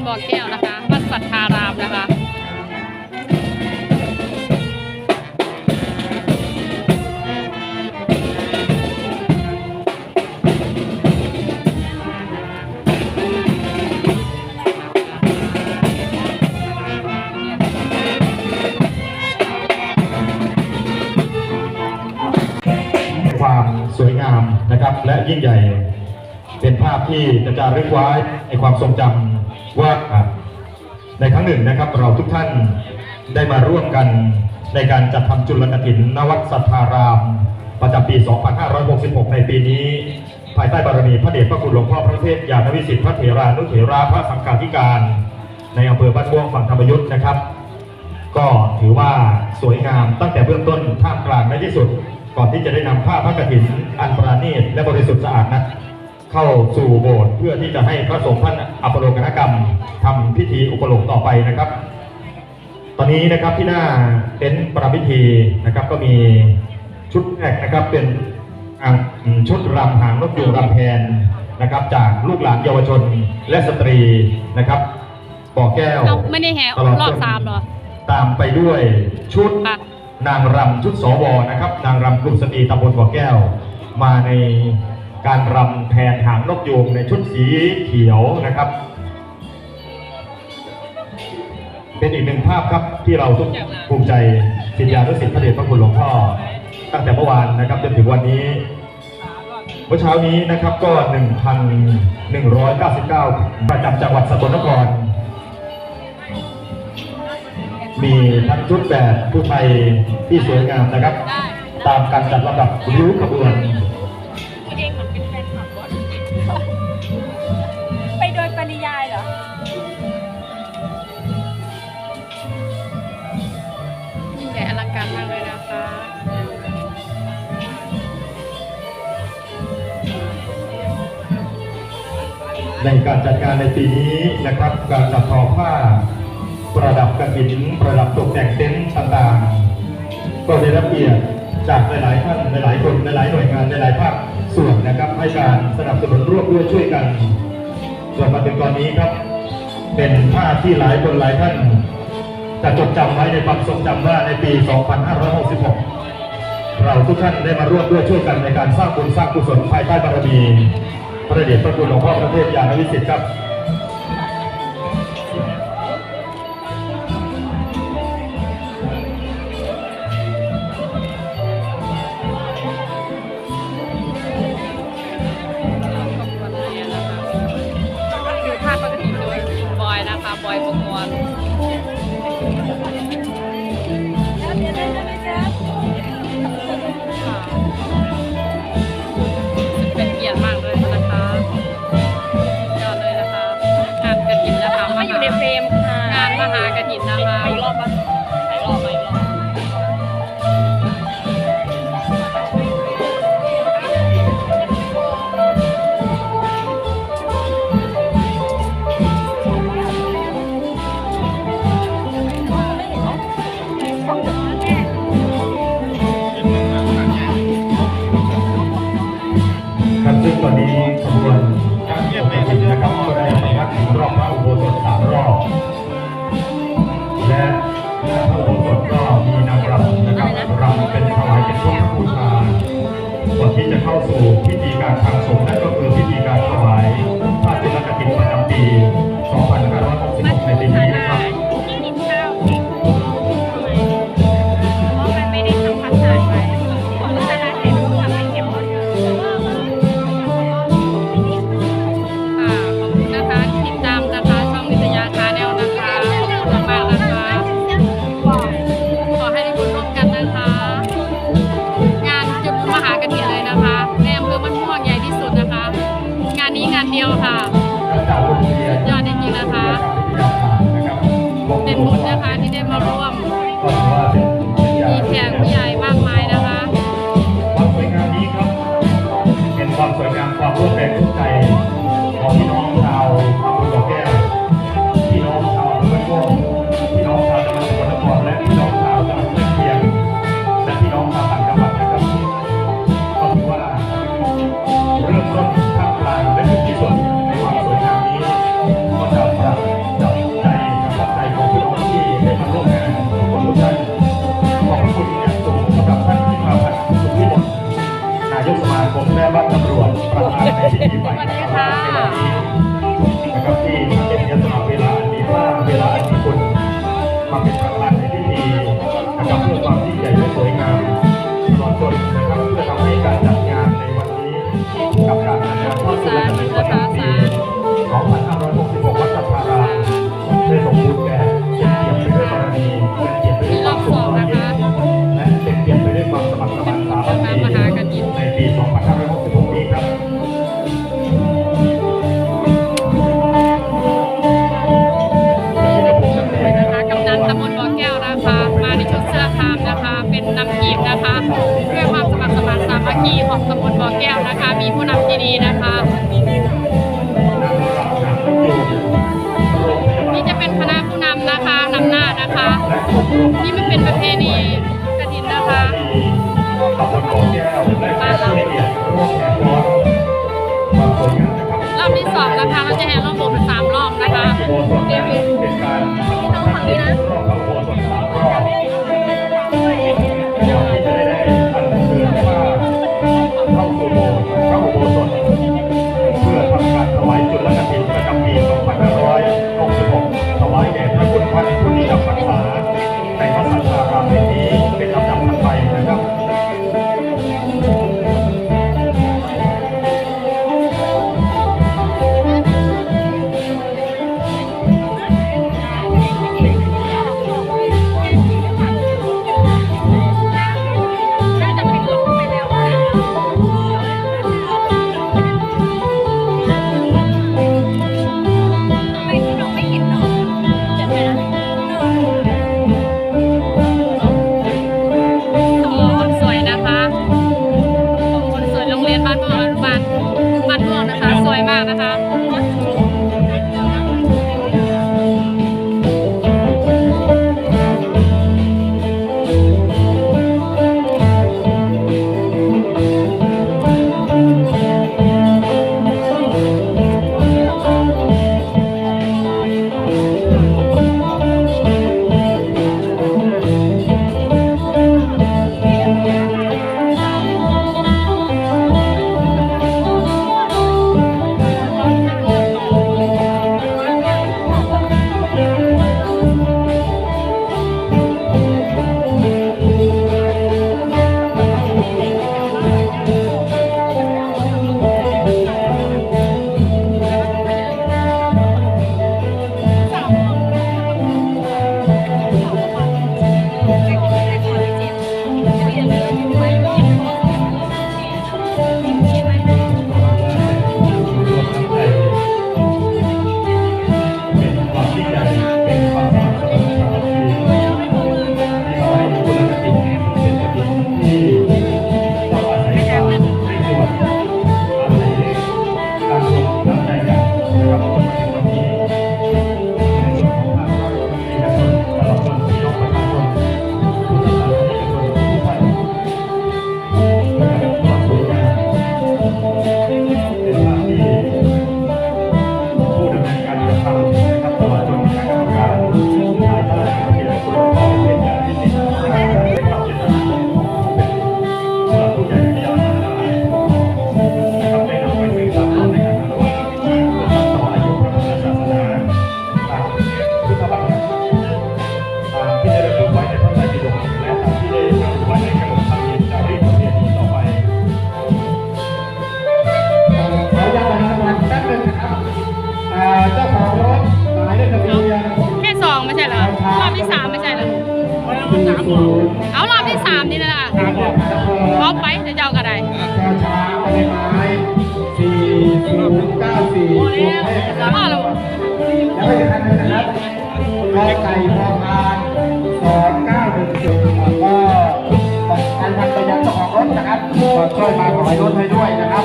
านบ่อแก้วนะคะวัดสัทธารามนะคะความสวยงามนะครับและยิ่งใหญ่ เป็นภาพที่จะจารึกไว้ในความทรงจำ ว่าในครั้งหนึ่งนะครับเราทุกท่านได้มาร่วมกันในการจัดทำจุลกถินนวัดสัทธาราม ประจำปี 2566 ในปีนี้ ภายใต้บารมีพระเดชพระคุณหลวงพ่อพระเทพยานวิสิทธิพระเถรานุเถราพระสังฆาธิการ ในอำเภอบ้านม่วงฝั่งธรรมยุทธ์นะครับ ก็ถือว่าสวยงามตั้งแต่เบื้องต้นท่ามกลางในที่สุด ก่อนที่จะได้นำผ้าพระกฐินอันประณีตและบริสุทธิ์สะอาดนั้น เข้าสู่โบสถ์เพื่อที่จะให้พระสงฆ์ท่านอัปโลกนกรรมทำพิธีอุปโลกต่อไปนะครับ ตอนนี้นะครับที่หน้าเต็นท์ประพิธีนะครับ ก็มีชุดแรกนะครับเป็นอ่าชุดรำหางนกยูงรำแพนนะครับ จากลูกหลานเยาวชนและสตรีนะครับบ่อแก้วเอาไม่ได้แห่ตลดรอบจนสามเหรอตามไปด้วยชุดค่ะนางรำชุดสวนะครับ นางรำกลุ่มสตรีตำบลบ่อแก้ว มาใน การรำแทนหางนกยูงในชุดสีเขียวนะครับ เป็นอีกหนึ่งภาพครับที่เราทุกภูมิใจสิทธิานุสิทธิพระเดชพระคุณหลวงพ่อ ตั้งแต่เมื่อวานนะครับจนถึงวันนี้เมื่อเช้านี้นะครับก็ 1,199 ประจำจังหวัดสกลนคร มีทั้งชุดแบบผู้ไทยที่สวยงามนะครับ ตามการจัดลำดับริ้วขบวน ในการจัดงานในปีนี้นะครับ การจัดทอผ้า ประดับกระถินประดับตกแต่งเต็นท์ต่างๆ ก็ได้รับเกียรติจากหลายๆท่านหลายๆคนหลายๆหน่วยงานหลายๆภาคส่วนนะครับให้การสนับสนุนร่วมด้วยช่วยกันส่วนมาถึงตอนนี้ครับ เป็นภาพที่หลายคนหลายท่านจะจดจำไว้ในความทรงจำว่าในปี 2566 เราทุกท่านได้มาร่วมด้วยช่วยกันในการสร้างบุญสร้างกุศลภายใต้บารมี พระเดชพระคุณหลวงพ่อพระเทพยานวิสิทธิ์ครับคือภาพปกติโดยบอยนะคะ บอยประมวล สวัสดีค่ะะคะด้วยความสมัครสมานสามัคคีของสมุนบ่อแก้วนะคะ มีผู้นำที่ดีนะคะนี่จะเป็นคณะผู้นำนะคะนำหน้านะคะนี่มันเป็นประเพณีกระดินนะคะบ้านเรา แล้วไปกันนะครับกอไก่พอพานองก้าหนึ่งศูนย์ก็การทำไปยังเจ้ของรถนะครับช่วยมาขอให้รถให้ด้วยนะครับ